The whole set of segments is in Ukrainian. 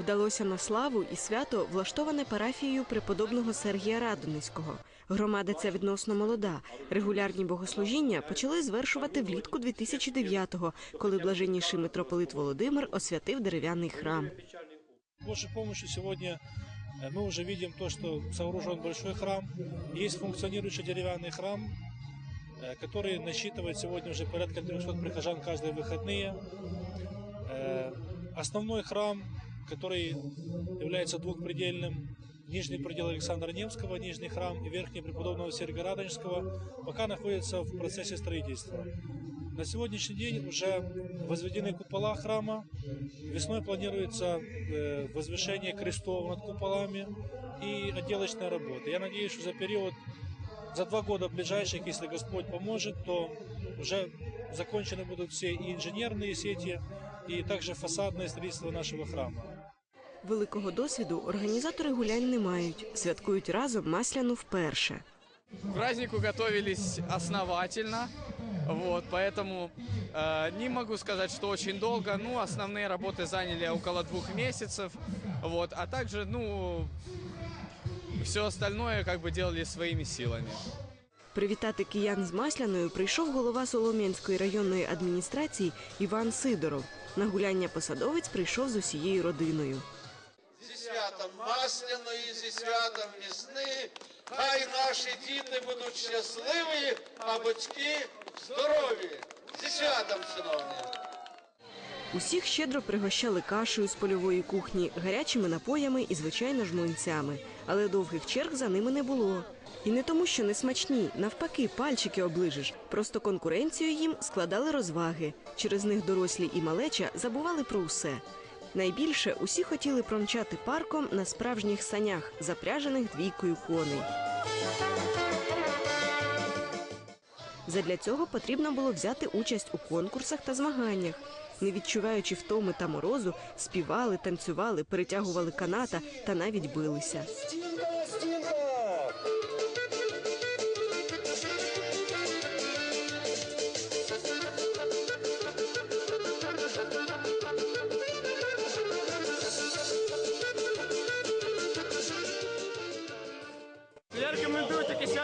Вдалося на славу і свято влаштоване парафією преподобного Сергія Радоницького. Громада ця відносно молода. Регулярні богослужіння почали звершувати влітку 2009-го, коли блаженніший митрополит Володимир освятив дерев'яний храм. С Божьей помощью сегодня э, мы уже видим то, что сооружен большой храм. Есть функционирующий деревянный храм, э, который насчитывает сегодня уже порядка 300 прихожан каждые выходные. Э, Основной храм, который является двухпредельным, нижний предел Александра Немского, нижний храм и верхний преподобного Сергия Радонежского, пока находится в процессе строительства. На сегодняшний день уже возведены купола храма. Весной планируется э, возвышение крестов над куполами и отделочная работа. Я надеюсь, что за период, за два года ближайших, если Господь поможет, то уже закончены будут все и инженерные сети, и также фасадное строительство нашего храма. Великого досвіду організатори гулянь не мають. Святкують разом масляну вперше. К празднику готовились основательно, вот, поэтому э, не могу сказать, что очень долго, ну, основные работы заняли около двух месяцев, вот, а также, ну, все остальное как бы делали своими силами. Привітати киян з масляною прийшов голова Солом'янської районної адміністрації Іван Сидоров. На гуляння посадовець прийшов з усією родиною. святом Масляної, зі святом весни. Хай наші діти будуть щасливі, а батьки здорові. Зі святом, шановні! Усіх щедро пригощали кашею з польової кухні, гарячими напоями і, звичайно ж, млинцями. Але довгих черг за ними не було. І не тому, що не смачні, навпаки, пальчики оближиш. Просто конкуренцію їм складали розваги. Через них дорослі і малеча забували про усе. Найбільше усі хотіли промчати парком на справжніх санях, запряжених двійкою коней. Задля цього потрібно було взяти участь у конкурсах та змаганнях. Не відчуваючи втоми та морозу, співали, танцювали, перетягували каната та навіть билися.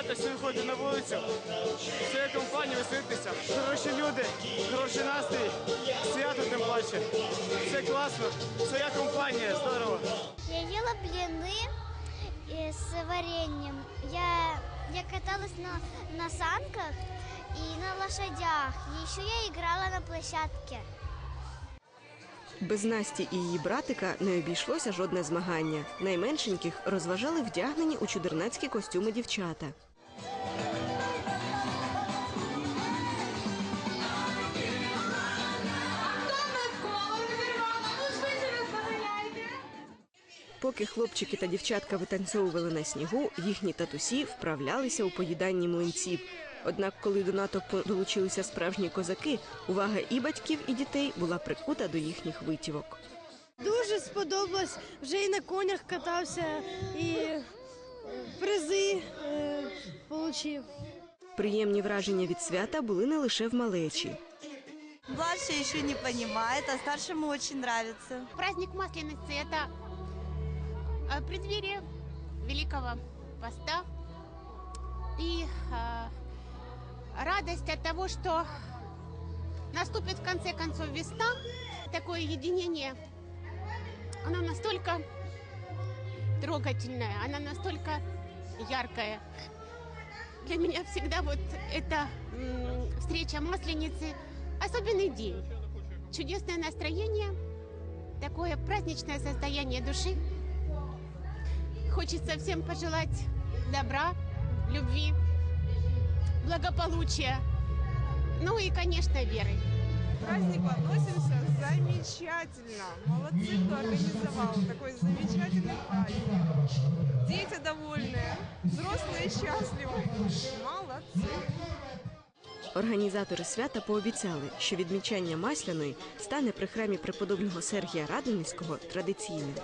Таке свято сьогодні на вулицю, всією компанією веселитися. Хороші люди, хороший настрій, свято тим паче. Все класно, своя компанія, здорово. Я ела блины и с вареньем. Я, я каталась на, на санках и на лошадях. И еще я играла на площадке. Без Насті і її братика не обійшлося жодне змагання. Найменшеньких розважали вдягнені у чудернацькі костюми дівчата. Поки хлопчики та дівчатка витанцьовували на снігу, їхні татусі вправлялися у поїданні млинців. Однак, коли до натовпу долучилися справжні козаки, увага і батьків, і дітей була прикута до їхніх витівок. Дуже сподобалось. Вже і на конях катався, і е, призи е, отримав. Приємні враження від свята були не лише в малечі. Младший еще не понимает, а старшему очень нравится. Праздник Масленицы – это э, преддверие Великого Поста и э, радость от того, что наступит в конце концов весна. Такое единение, оно настолько трогательное, оно настолько яркое. Для меня всегда вот эта встреча Масленицы – особенный день. Чудесное настроение, такое праздничное состояние души. Хочется всем пожелать добра, любви, благополучия, ну и, конечно, веры. К празднику относимся замечательно. Молодцы, кто организовал такой замечательный праздник. Дети довольные, взрослые счастливы. Молодцы. Організатори свята пообіцяли, що відмічання масляної стане при храмі преподобного Сергія Радоницького традиційним.